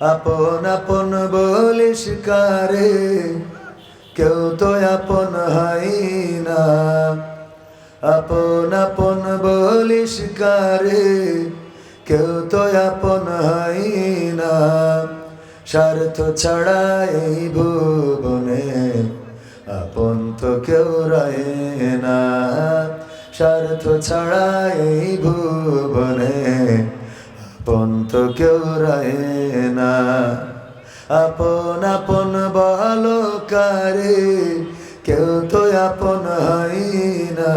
আপন আপন বলিস কারে, কেউ তো আপন হয় না। আপন আপন বলিস কারে, কেউ তো আপন হয় না। স্বার্থ ছাড়া এই ভুবনে আপন তো কেউ রয়ে না। স্বার্থ ছাড়া এই ভুবনে তো কেউ রয়ে না। আপন আপন বলো কারে কেউ তো আপন হয় না।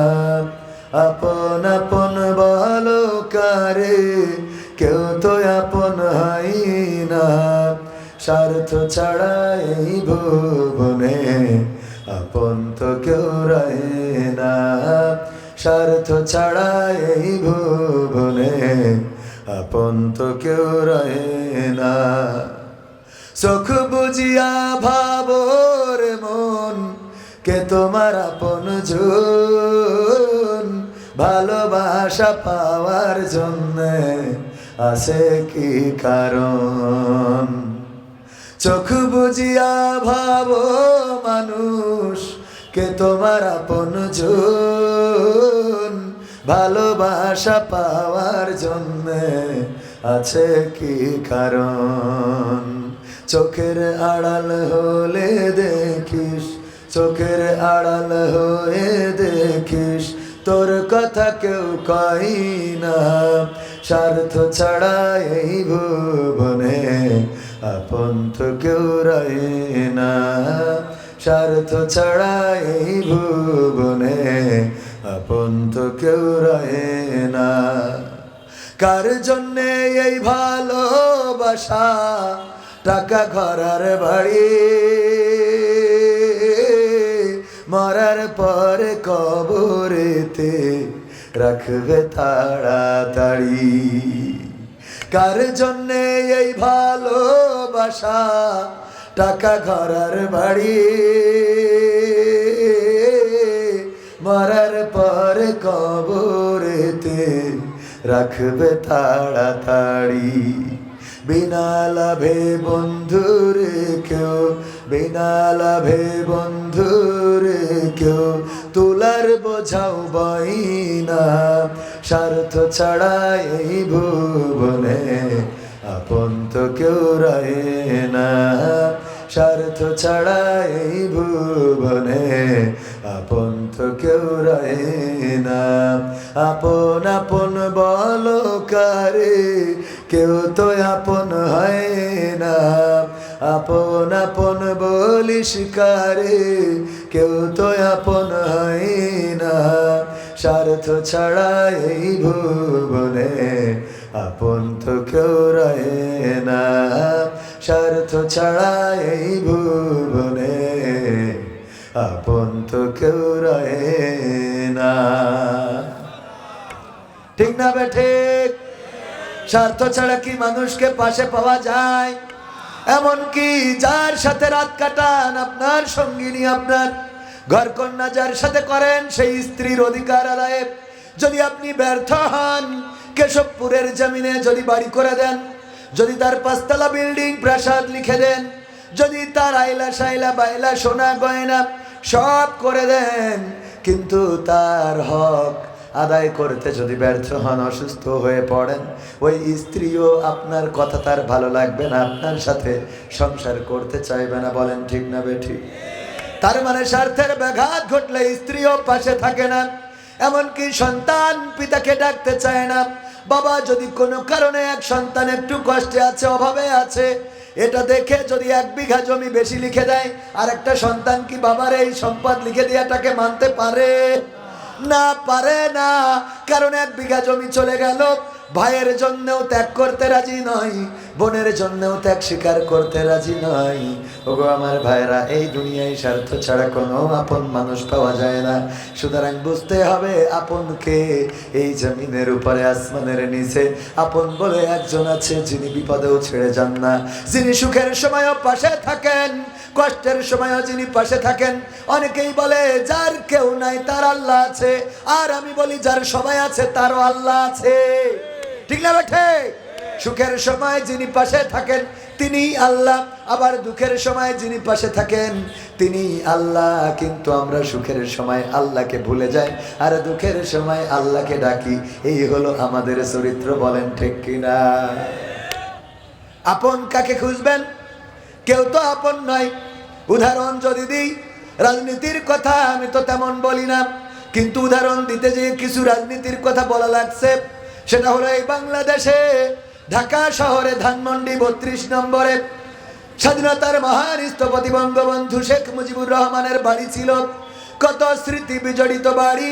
আপন আপন বলো কারে কেউ তো আপন হয় না। স্বার্থ ছাড়া এই ভুবনে আপন তো কেউ রয়ে না। স্বার্থ ছাড়া এই ভুবনে আপন তো কেউ রয়ে না। চোখ বুঝিয়া ভাবর মন, কে তোমার আপন ভালোবাসা পাওয়ার জন্য আছে কি কারণ? চোখ বুঝিয়া ভাব মানুষ, কে তোমার আপন জন? ভালোবাসা পাওয়ার জন্য আছে কি কারণ? চোখের আড়াল হলে দেখিস, চোখের আড়াল হয়ে দেখিস, তোর কথা কেউ কই না। স্বার্থ ছাড়া এই ভুবনে আপন তো কেউ রয়ে না। স্বার্থ ছাড়া এই ভুবনে আপন তো কেউ রয়ে না। কার জন্যে এই ভালোবাসা? টাকা ঘরার বাড়ি। মরার পরে কবরেতে রাখবে তাড়াতাড়ি। কার জন্যে এই ভালোবাসা? টাকা ঘরার বাড়ি। মরার পর কবরেতে রাখবে তাড়াতাড়ি। বিনা লাভে বন্ধুর কেউ বিনা লাভে বন্ধুর কেউ তুলার বোঝাও বইনা। স্বার্থ ছাড়া এই ভুবনে আপন তো কেউ রয়ে না। স্বার্থ ছাড়া এই ভুবনে আপন তো কেউ রয়ে না। আপন আপন বলো কারে, কেউ তো আপন হয় না। আপন আপন বলিস কারে, কেউ তো আপন হয় না। স্বার্থ ছাড়া এই ভুবনে আপন তো কেউ রয়ে না। স্বার্থ ছাড়া এই ভুবনে আপন তো কেউ রয়ে না। ঠিক না বে ঠিক? স্বার্থ ছাড়া কি মানুষকে পাশে পাওয়া যায়? এমন কি যার সাথে রাত কাটান, আপনার সঙ্গিনী আপনার ঘর কন্যা যার সাথে করেন সেই স্ত্রীর অধিকার আদায়ে। যদি আপনি ব্যর্থ হন, কেশবপুরের জমিনে যদি বাড়ি করে দেন, যদি তার পাঁচতলা বিল্ডিং প্রাসাদ লিখে দেন, যদি তার আইলা সাইলা বাইলা সোনা গয়না সব করে দেন, কিন্তু তার হক আদায় করতে যদি ব্যর্থ হন, অসুস্থ হয়ে পড়েন, ওই স্ত্রীও আপনার কথা তার ভালো লাগবে না, আপনার সাথে সংসার করতে চাইবে না, বলেন ঠিক না বেঠিক তার মানে স্বার্থের ব্যাঘাত ঘটলে স্ত্রীও পাশে থাকে না। এমনকি সন্তান পিতাকে ডাকতে চায় না। বাবা যদি কোনো কারণে এক সন্তান একটু কষ্টে আছে, অভাবে আছে, এটা দেখে যদি এক বিঘা জমি বেশি লিখে দেয়, আর একটা সন্তান কি বাবার এই সম্পদ লিখে দেওয়াটাকে মানতে পারে? না পারে না। কারণ এক বিঘা জমি চলে গেল, ভাইয়ের জন্যও ত্যাগ করতে রাজি নয়। বোনের জন্যও ত্যাগ স্বীকার করতে রাজি নয়। ওগো আমার ভাইরা, এই দুনিয়ায় স্বার্থ ছাড়া কোনো আপন মানুষ পাওয়া যায় না। সুতরাং বুঝতে হবে আপনকে, এই জমিনের উপরে, আসমানের নিচে। আপন বলে একজন আছে যিনি বিপদেও ছেড়ে যান না। যিনি সুখের সময়ও পাশে থাকেন, কষ্টের সময়ও যিনি পাশে থাকেন। অনেকেই বলে, যার কেউ নাই, তার আল্লাহ আছে। আর আমি বলি, যার সবাই আছে, তারও আল্লাহ আছে। ঠিক না বেঠে? সুখের সময় যিনি পাশে থাকেন তিনি আল্লাহ। আবার দুঃখের সময় যিনি পাশে থাকেন তিনি আল্লাহ। কিন্তু আমরা সুখের সময় আল্লাহকে ভুলে যাই, আর দুঃখের সময় আল্লাহকে ডাকি। এই হলো আমাদের চরিত্র, বলেন ঠিক কিনা? আপন কাকে খুঁজবেন? কেউ তো আপন নয়। উদাহরণ যদি দিই, রাজনীতির কথা আমি তো তেমন বলি না। কিন্তু উদাহরণ দিতে যে কিছু রাজনীতির কথা বলা লাগছে। সেটা হলো এই বাংলাদেশে ঢাকা শহরে ধানমন্ডি বত্রিশ নম্বরে। স্বাধীনতার মহান স্থপতি বঙ্গবন্ধু শেখ মুজিবুর রহমানের বাড়ি ছিল। কত স্মৃতি বিজড়িত বাড়ি।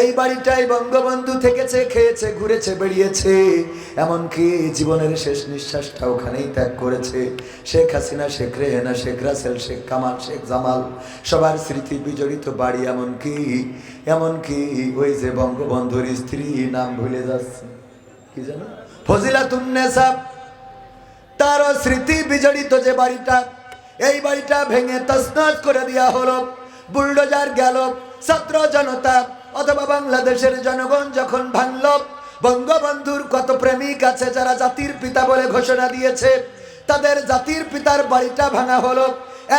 এই বাড়িটাই বঙ্গবন্ধু থেকেছে, খেয়েছে, ঘুরেছে বেরিয়েছে এমনকি জীবনের শেষ নিঃশ্বাসটা ওখানেই ত্যাগ করেছে। শেখ হাসিনা, শেখ রেহেনা, শেখ রাসেল, শেখ কামাল, শেখ জামাল, সবার স্মৃতি বিজড়িত বাড়ি এমনকি এমনকি ওই যে বঙ্গবন্ধুর স্ত্রী, নাম ভুলে যাচ্ছে। কি জানো ফজিলাতুন্নেসা তার স্মৃতি বিজড়িত যে বাড়িটা, এই বাড়িটা ভেঙে তসনস করে দেওয়া হলো। বুলডোজার গেল ছাত্র জনতা, অথবা বাংলাদেশের জনগণ যখন ভাঙল, বঙ্গবন্ধুর কত প্রেমিক আছে যারা জাতির পিতা বলে ঘোষণা দিয়েছে, তাদের জাতির পিতার বাড়িটা ভাঙা হলো।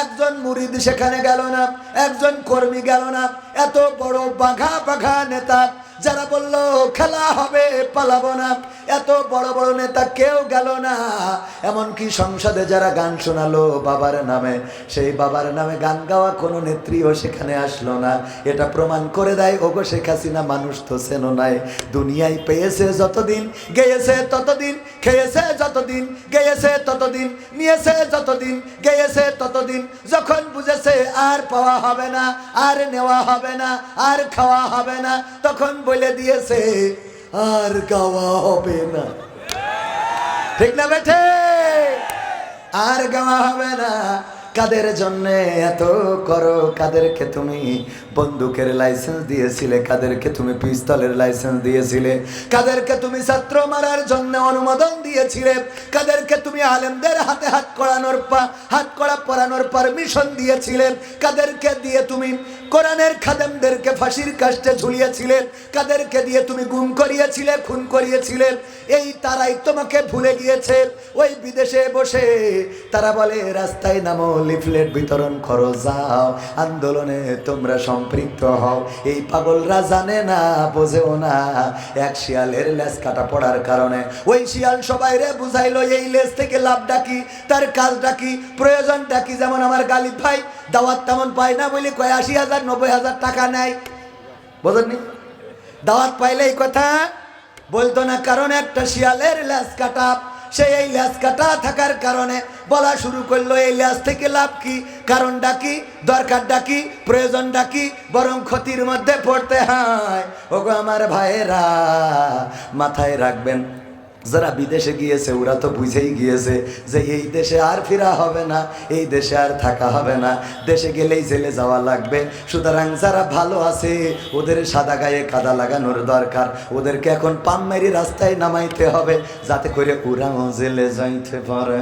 একজন মুরিদ সেখানে গেল না, একজন কর্মী গেল না। এত বড় বাঘা বাঘা নেতা, যারা বলল, খেলা হবে, পালাবো না। এত বড় বড় নেতা কেউ গেল না। এমনকি সংসদে যারা গান শোনালো বাবার নামে, সেই বাবার নামে গান গাওয়া কোনো নেত্রীও সেখানে আসলো না। এটা প্রমাণ করে দেয়, ওগো শেখ হাসিনা মানুষ তো সেনো নাই। দুনিয়ায় পেয়েছে যতদিন, গেয়েছে ততদিন, খেয়েছে যতদিন, গেয়েছে ততদিন, নিয়েছে যতদিন, গেয়েছে ততদিন। যখন বুঝেছে আর পাওয়া হবে না, আর নেওয়া হবে না, আর খাওয়া হবে না, তখন বলে দিয়েছে আর গাওয়া হবে না। ঠিক না বেঠে? আর গাওয়া হবে না। কাদের জন্য এত করো? কাদেরকে তুমি বন্দুকের লাইসেন্স দিয়েছিলে? কাদেরকে তুমি পিস্তলের লাইসেন্স দিয়েছিলে? কাদেরকে তুমি ছাত্র মারার জন্য অনুমোদন দিয়েছিলে? কাদেরকে তুমি আলেমদের হাতে হাত করানোর পা হাত করা পরানোর পারমিশন দিয়েছিলে? কাদেরকে দিয়ে তুমি কোরআনের খাদেমদেরকে ফাঁসির কাষ্টে ঝুলিয়েছিলে কাদেরকে দিয়ে তুমি গুম করিয়েছিলে, খুন করিয়েছিলে। এই তারাই তোমাকে ভুলে গিয়েছে। ওই বিদেশে বসে তারা বলে, রাস্তায় নামো, লিফলেট বিতরণ করো, যাও। আন্দোলনে তোমরা সম্পৃক্ত হও। এই পাগলরা জানে না, বোঝেও না। এক শিয়ালের লেজ কাটা পড়ার কারণে। ওই শিয়াল সবাই রে বুঝাইলো, এই লেজ থেকে লাভ ডাকি তার কাজ ডাকি প্রয়োজন ডাকি যেমন আমার গালিব ভাই দাওয়াত তেমন পায় না বলে কয় আশি হাজার, নব্বই হাজার টাকা নেয়। বোঝেননি? দাওয়াত পাইলে এই কথা, বলতো না কারণ একটা শিয়ালের ল্যাস কাটা। সে এই ল্যাস কাটা থাকার কারণে বলা শুরু করল, এই ল্যাস থেকে লাভ কি? কারণ ডাকি দরকার ডাকি প্রয়োজন ডাকি বরং ক্ষতির মধ্যে পড়তে হয়। ওগো আমার ভাইয়েরা, মাথায় রাখবেন যারা বিদেশে গিয়েছে, ওরা তো বুঝেই গিয়েছে যে এই দেশে আর ফেরা হবে না, এই দেশে আর থাকা হবে না। দেশে গেলেই জেলে যাওয়া লাগবে। সুতরাং যারা ভালো আছে, ওদের সাদা গায়ে কাদা লাগানোর দরকার। ওদেরকে এখন পাম্মেরি রাস্তায় নামাইতে হবে, যাতে করে ওরাও জেলে যাইতে পারে।